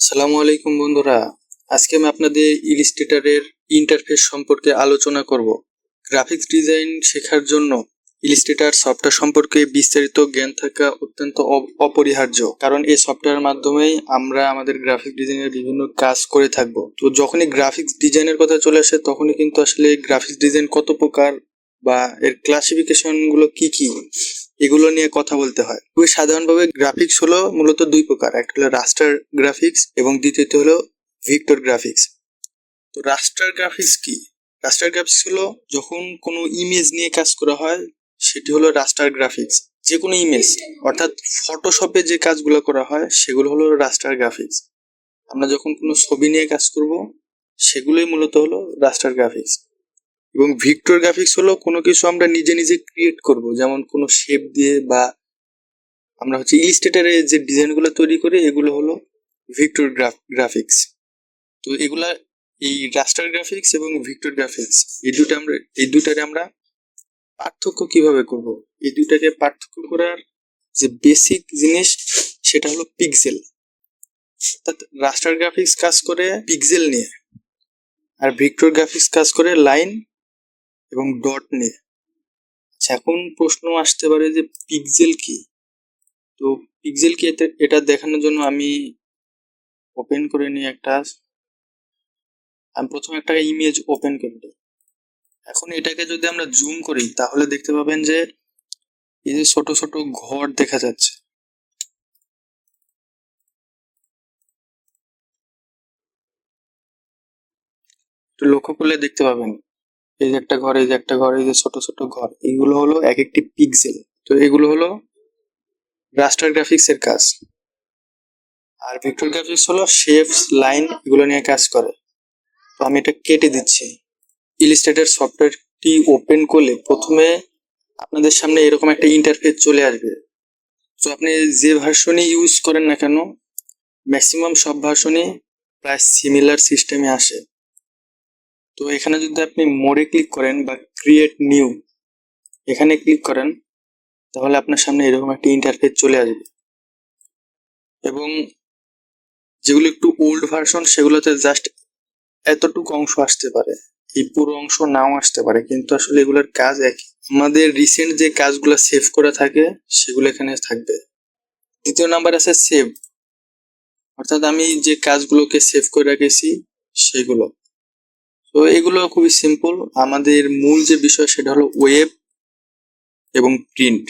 আসসালামু আলাইকুম বন্ধুরা। আজকে আমি আপনাদের ইলিস্ট্রেটরের ইন্টারফেস সম্পর্কে আলোচনা করব। গ্রাফিক্স ডিজাইন শেখার জন্য ইলিস্ট্রেটর সফটওয়্যার সম্পর্কে বিস্তারিত জ্ঞান থাকা অত্যন্ত অপরিহার্য। কারণ এই সফটওয়্যারের মাধ্যমেই আমরা আমাদের গ্রাফিক ডিজাইনের বিভিন্ন কাজ করে থাকব। তো যখনই গ্রাফিক্স ডিজাইনের কথা চলে আসে, তখনই কিন্তু আসলে গ্রাফিক্স ডিজাইন কত প্রকার বা এর ক্লাসিফিকেশনগুলো কি কি, এগুলো নিয়ে কথা বলতে হয়। খুবই সাধারণভাবে গ্রাফিক্স হলো মূলত দুই প্রকার, একটা হলো রাস্টার গ্রাফিক্স এবং দ্বিতীয়টি হলো ভিক্টর গ্রাফিক্স তো রাস্টার গ্রাফিক্স কি? রাস্টার গ্রাফিক্স হলো যখন কোনো ইমেজ নিয়ে কাজ করা হয়, সেটি হলো রাস্টার গ্রাফিক্স যে কোনো ইমেজ অর্থাৎ ফটোশপে যে কাজগুলো করা হয়, সেগুলো হলো রাস্টার গ্রাফিক্স আমরা যখন কোনো ছবি নিয়ে কাজ করব, সেগুলোই মূলত হলো রাস্টার গ্রাফিক্স এবং ভিক্টর গ্রাফিক্স হলো কোনো কিছু আমরা নিজে নিজে ক্রিয়েট করব। যেমন কোনো শেপ দিয়ে বা আমরা হচ্ছে ইলিস্ট্রেটারে যে ডিজাইনগুলো তৈরি করি, এগুলো হলো ভিক্টর গ্রাফিক্স তো এগুলা এই রাস্টার গ্রাফিক্স এবং ভিক্টর গ্রাফিক্স এই দুটো আমরা, এই দুটারে আমরা পার্থক্য কীভাবে করব? এই দুটাকে পার্থক্য করার যে বেসিক জিনিস, সেটা হলো পিক্সেল অর্থাৎ রাস্টার গ্রাফিক্স কাজ করে পিক্সেল নিয়ে, আর ভিক্টর গ্রাফিক্স কাজ করে লাইন এবং ডট নিয়ে আচ্ছা এখন প্রশ্ন আসতে পারে যে পিক্সেল কি? তো পিক্সেল কি এটা দেখানোর জন্য আমি ওপেন করে নিই একটা। আমি প্রথমে একটা ইমেজ ওপেন করে নিই। এখন এটাকে যদি আমরা জুম করি, তাহলে দেখতে পাবেন যে এই যে ছোট ছোট ঘর দেখা যাচ্ছে। লক্ষ্য করলে দেখতে পাবেন এই যে একটা ঘর, এই যে একটা ঘর, এই যে ছোট ছোট ঘর, এগুলো হলো এক একটি পিক্সেল তো এগুলো হলো রাস্টার গ্রাফিক্স এর কাজ। আর ভিক্টর গ্রাফিক্স হলো শেপস লাইন এগুলো নিয়ে কাজ করে। তো আমি এটা কেটে দিচ্ছি। ইলিস্ট্রেটর সফটওয়্যারটি ওপেন করলে প্রথমে আপনাদের সামনে এরকম একটা ইন্টারফেস চলে আসবে। তো আপনি যে ভার্সনই ইউজ করেন না কেন ম্যাক্সিমাম সব ভার্সনই প্রায় সিমিলার সিস্টেমে আসে। তো এখানে যদি আপনি মোড়ে ক্লিক করেন বা ক্রিয়েট নিউ এখানে ক্লিক করেন, তাহলে আপনার সামনে এরকম একটা ইন্টারফেস চলে আসবে। এবং যেগুলো একটু ওল্ড ভার্সন সেগুলোতে জাস্ট এতটুকু অংশ আসতে পারে। এই পুরো অংশ নাও আসতে পারে, কিন্তু আসলে এগুলোর কাজ একই। আমাদের রিসেন্ট যে কাজগুলো সেভ করা থাকে, সেগুলো এখানে থাকবে। দ্বিতীয় নাম্বার আছে সেভ অর্থাৎ আমি যে কাজগুলোকে সেভ করে রেখেছি, সেগুলো। তো এগুলো খুবই সিম্পল আমাদের মূল যে বিষয় সেটা হলো ওয়েব এবং প্রিন্ট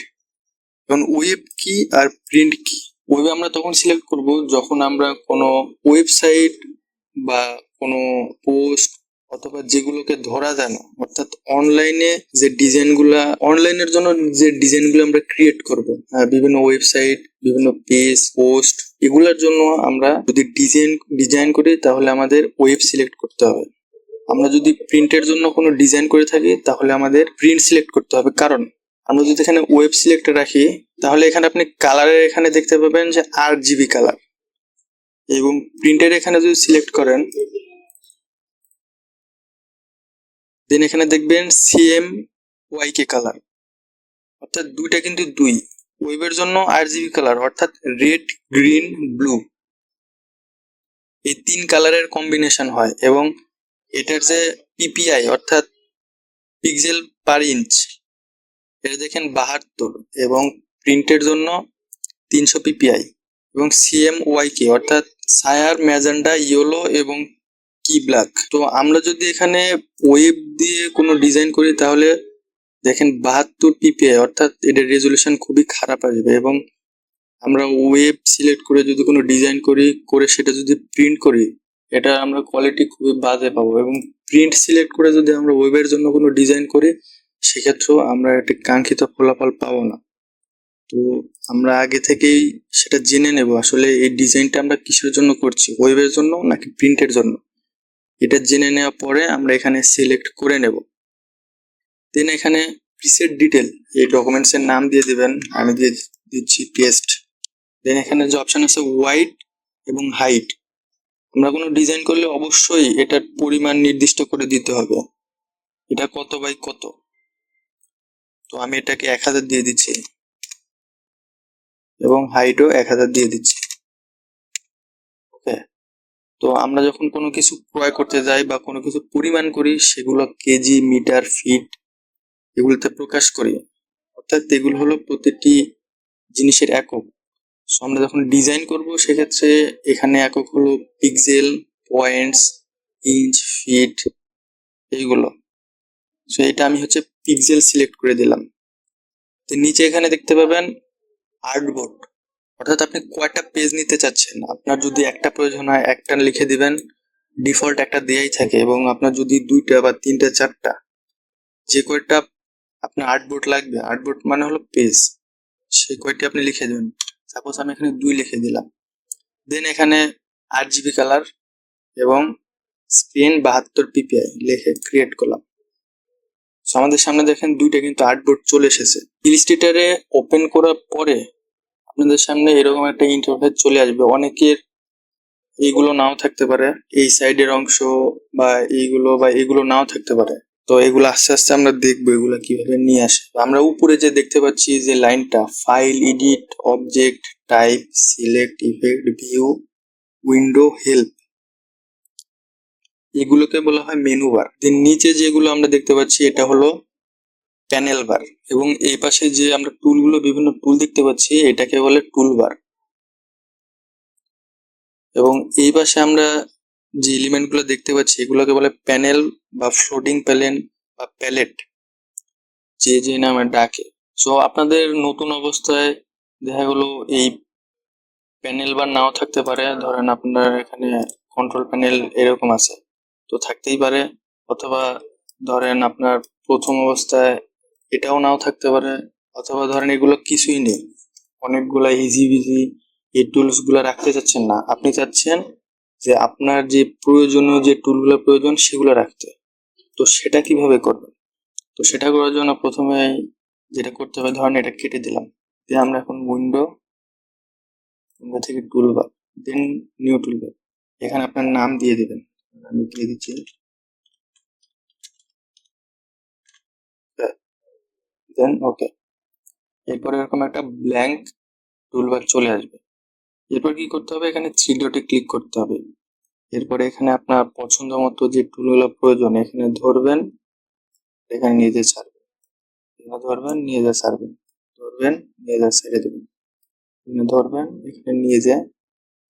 এখন ওয়েব কি আর প্রিন্ট কি? ওয়েব আমরা তখন সিলেক্ট করব যখন আমরা কোনো ওয়েবসাইট বা কোনো পোস্ট অথবা যেগুলোকে ধরা যায় না, অর্থাৎ অনলাইনে যে ডিজাইনগুলা অনলাইনের জন্য যে ডিজাইনগুলো আমরা ক্রিয়েট করব বিভিন্ন ওয়েবসাইট বিভিন্ন পেজ পোস্ট এগুলোর জন্য আমরা যদি ডিজাইন ডিজাইন করি তাহলে আমাদের ওয়েব সিলেক্ট করতে হবে। আমরা যদি প্রিন্টের জন্য কোনো ডিজাইন করে থাকি, তাহলে আমাদের প্রিন্ট সিলেক্ট করতে হবে। কারণ আমরা যদি এখানে ওয়েব সিলেক্ট রাখি, তাহলে এখানে আপনি কালারের এখানে দেখতে পাবেন যে আট জিবি কালার এবং প্রিন্টের এখানে যদি সিলেক্ট করেন দেন এখানে দেখবেন সিএম ওয়াই কে কালার অর্থাৎ দুইটা কিন্তু দুই। ওয়েবের জন্য আট জিবি কালার অর্থাৎ রেড গ্রিন ব্লু এই তিন কালারের কম্বিনেশন হয় এবং এটার যে পিপিআই অর্থাৎ পিক্সেল পার ইঞ্চ এটা দেখেন বাহাত্তর এবং প্রিন্টের জন্য তিনশো পিপিআই এবং সিএম ওয়াইকে অর্থাৎ সায়ার, ম্যাজেন্ডা, ইয়েলো এবং কি ব্ল্যাক। তো আমরা যদি এখানে ওয়েব দিয়ে কোনো ডিজাইন করি, তাহলে দেখেন বাহাত্তর পিপিআই অর্থাৎ এটার রেজলিউশন খুবই খারাপ আসবে এবং আমরা ওয়েব সিলেক্ট করে যদি কোনো ডিজাইন করি, করে সেটা যদি প্রিন্ট করি এটা আমরা কোয়ালিটি খুবই বাজে পাবো এবং প্রিন্ট সিলেক্ট করে যদি আমরা ওয়েবের জন্য কোনো ডিজাইন করি, সেক্ষেত্রেও আমরা একটি কাঙ্ক্ষিত ফলাফল পাবো না। তো আমরা আগে থেকেই সেটা জেনে নেব, আসলে এই ডিজাইনটা আমরা কিসের জন্য করছি ওয়েবের জন্য নাকি প্রিন্টের জন্য? এটা জেনে নেওয়ার পরে আমরা এখানে সিলেক্ট করে নেব। দেন এখানে প্রিসেট ডিটেল এই ডকুমেন্টস এর নাম দিয়ে দিবেন, আমি দিয়ে দিচ্ছি পেস্ট দেন এখানে যে অপশন আছে হোয়াইট এবং হাইট আমরা কোনো ডিজাইন করলে অবশ্যই এটার পরিমাণ নির্দিষ্ট করে দিতে হবে। এটা কত বাই কত? তো আমি এটাকে এক হাজার দিয়ে দিচ্ছি। এবং হাইটও এক হাজার দিয়ে দিচ্ছি। ওকে তো আমরা যখন কোনো কিছু ক্রয় করতে যাই বা কোনো কিছু পরিমাণ করি, সেগুলো কেজি মিটার ফিট এগুলোতে প্রকাশ করি। অর্থাৎ এগুলো হলো প্রতিটি জিনিসের একক। সো আমরা যখন ডিজাইন করব, সেক্ষেত্রে এখানে একক হলো পিক্সেল পয়েন্টস ইঞ্চ ফিট এইগুলো। সো এটা আমি হচ্ছে পিক্সেল সিলেক্ট করে দিলাম। তো নিচে এখানে দেখতে পাবেন আর্টবোর্ড অর্থাৎ আপনি কয়টা পেজ নিতে চাচ্ছেন? আপনার যদি একটা প্রয়োজন হয়, একটা লিখে দিবেন। ডিফল্ট একটা দেয়াই থাকে এবং আপনার যদি দুইটা বা তিনটা, চারটা, যে কয়টা আপনার আর্টবোর্ড লাগবে। আর্টবোর্ড মানে হলো পেজ সেই কয়টি আপনি লিখে দেবেন। সাপোজ আমি এখানে দুই লিখে দিলাম। দেন এখানে আট জিবি কালার এবং স্ক্রিন বাহাত্তর পিপিআই লিখে ক্রিয়েট করলাম। So, আমাদের সামনে দেখেন দুইটা কিন্তু আর্টবোর্ড চলে এসেছে। ইলিস্ট্রেটারে ওপেন করার পরে আপনাদের সামনে এরকম একটা ইন্টারফেস চলে আসবে। অনেকের এইগুলো নাও থাকতে পারে। এই সাইডের অংশ বা এইগুলো বা এগুলো নাও থাকতে পারে। তো এগুলো আস্তে আস্তে আমরা দেখব এগুলো কীভাবে নিয়ে আসে। আমরা উপরে যে দেখতে পাচ্ছি যে লাইনটা file edit object type select effect view window help এগুলোকে বলা হয় মেনু বার দেন নিচে যেগুলো আমরা দেখতে পাচ্ছি, এটা হলো প্যানেল বার এবং এই পাশে যে আমরা টুলগুলো বিভিন্ন টুল দেখতে পাচ্ছি, এটাকে বলে টুল বার এবং এই পাশে আমরা যে এলিমেন্টগুলো দেখতে পাচ্ছি, এগুলোকে বলে প্যানেল বা ফ্লোটিং প্যালেন বা প্যালেট যে যে নামে ডাকে। সো আপনাদের নতুন অবস্থায় দেখা গেলো এই প্যানেল বা নাও থাকতে পারে। ধরেন আপনার এখানে কন্ট্রোল প্যানেল এরকম আছে। তো থাকতেই পারে। অথবা ধরেন আপনার প্রথম অবস্থায় এটাও নাও থাকতে পারে। অথবা ধরেন এগুলো কিছুই নেই। অনেকগুলা ইজি বিজি এই টুলসগুলা রাখতে চাচ্ছেন না। আপনি চাচ্ছেন যে আপনার যে প্রয়োজনীয় যে টুলগুলো প্রয়োজন সেগুলো রাখতে তো সেটা কীভাবে করবেন? তো সেটা করার জন্য প্রথমে যেটা করতে হবে, ধরেন এটা কেটে দিলাম। দিয়ে আমরা এখন উইন্ডো উইন্ডো থেকে toolbar then new tool toolbar এখানে আপনার নাম দিয়ে দিবেন। আমি দিয়ে দিচ্ছি। দেন ওকে এরপরে এরকম একটা ব্ল্যাঙ্ক টুল টুলবার চলে আসবে। এরপর কি করতে হবে? এখানে থ্রি ডটে ক্লিক করতে হবে। এরপরে এখানে আপনার পছন্দ মতো যে টুলগুলো প্রয়োজন, এখানে ধরবেন, এখানে নিয়ে যেয়ে ছাড়বেন। এখানে ধরবেন, নিয়ে যা ছাড়বেন। ধরবেন, নিয়ে যা ছেড়ে দেবেন। এখানে ধরবেন, এখানে নিয়ে যা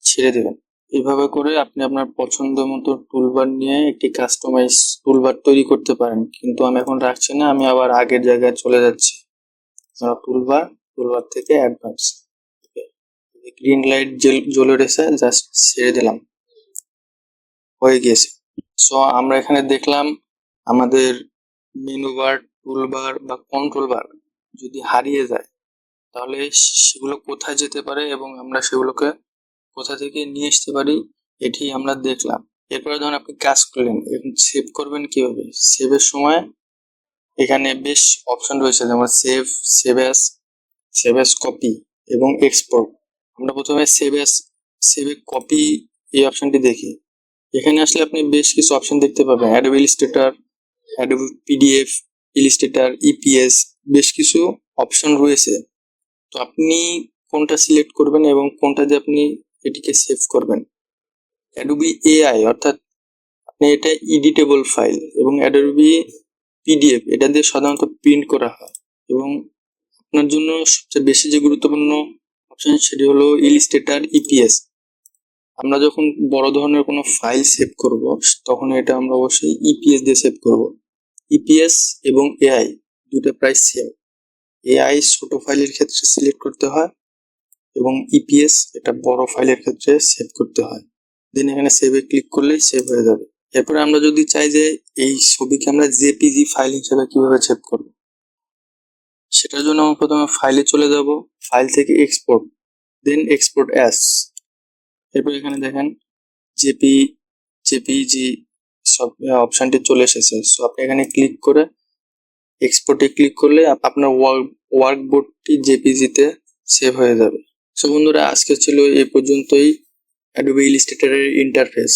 ছেড়ে দেবেন। এইভাবে করে আপনি আপনার পছন্দ মতো টুলবার নিয়ে একটি কাস্টমাইজ টুলবার তৈরি করতে পারেন। কিন্তু আমি এখন রাখছি না, আমি আবার আগের জায়গায় চলে যাচ্ছি। টুলবার টুলবার থেকে অ্যাডভান্স গ্রিন লাইট জ্বলে রয়েছে জাস্ট ছেড়ে দিলাম। হয়ে গিয়েছে। সো আমরা এখানে দেখলাম আমাদের মেনু বার টুলবার বা কন্ট্রোল বার যদি হারিয়ে যায়, তাহলে সেগুলো কোথায় যেতে পারে এবং আমরা সেগুলোকে কোথা থেকে নিয়ে আসতে পারি, এটি আমরা দেখলাম। এরপরে ধরুন আপনি কাজ করলেন, এখন সেভ করবেন কীভাবে? সেভের সময় এখানে বেশ অপশন রয়েছে, যেমন save save as save as copy এবং এক্সপোর্ট আমরা প্রথমে সেভ অ্যাস সেভ কপি এই অপশনটি দেখি। এখানে আসলে আপনি বেশ কিছু অপশন দেখতে পাবেন। Adobe Illustrator Adobe PDF Illustrator EPS বেশ কিছু অপশন রয়েছে। তো আপনি কোনটা সিলেক্ট করবেন এবং কোনটা দিয়ে আপনি এটিকে সেভ করবেন। অ্যাডোবি এআই অর্থাৎ আপনি এটা ইডিটেবল ফাইল এবং অ্যাডোবি পিডিএফ এটা দিয়ে সাধারণত প্রিন্ট করা হয় এবং আপনার জন্য সবচেয়ে বেশি যে গুরুত্বপূর্ণ অপশন সেটি হলো ইলিস্ট্রেটার ইপিএস আমরা যখন বড় ধরনের কোনো ফাইল সেভ করব, তখন এটা আমরা অবশ্যই ইপিএস দিয়ে সেভ করব। ইপিএস এবং এআই দুটো প্রায় সেম এআই ছোট ফাইলের ক্ষেত্রে সিলেক্ট করতে হয় এবং ইপিএস এটা বড় ফাইলের ক্ষেত্রে সেভ করতে হয়। দেন এখানে সেভে ক্লিক করলেই সেভ হয়ে যাবে। এরপরে আমরা যদি চাই যে এই ছবিকে আমরা জেপিজি ফাইল হিসেবে কীভাবে সেভ করব? সেটার জন্য আমরা প্রথমে ফাইলে চলে যাব। ফাইল থেকে এক্সপোর্ট দেন এক্সপোর্ট অ্যাস এরপর এখানে দেখেন জেপি জেপিজি সব অপশনটি চলে এসেছে। সো আপনি এখানে ক্লিক করে এক্সপোর্টে ক্লিক করলে আপনার ওয়ার্ক ওয়ার্কবোর্ডটি জেপিজিতে সেভ হয়ে যাবে। সো বন্ধুরা, আজকে ছিল এই পর্যন্তই। Adobe ইলিস্ট্রেটরের interface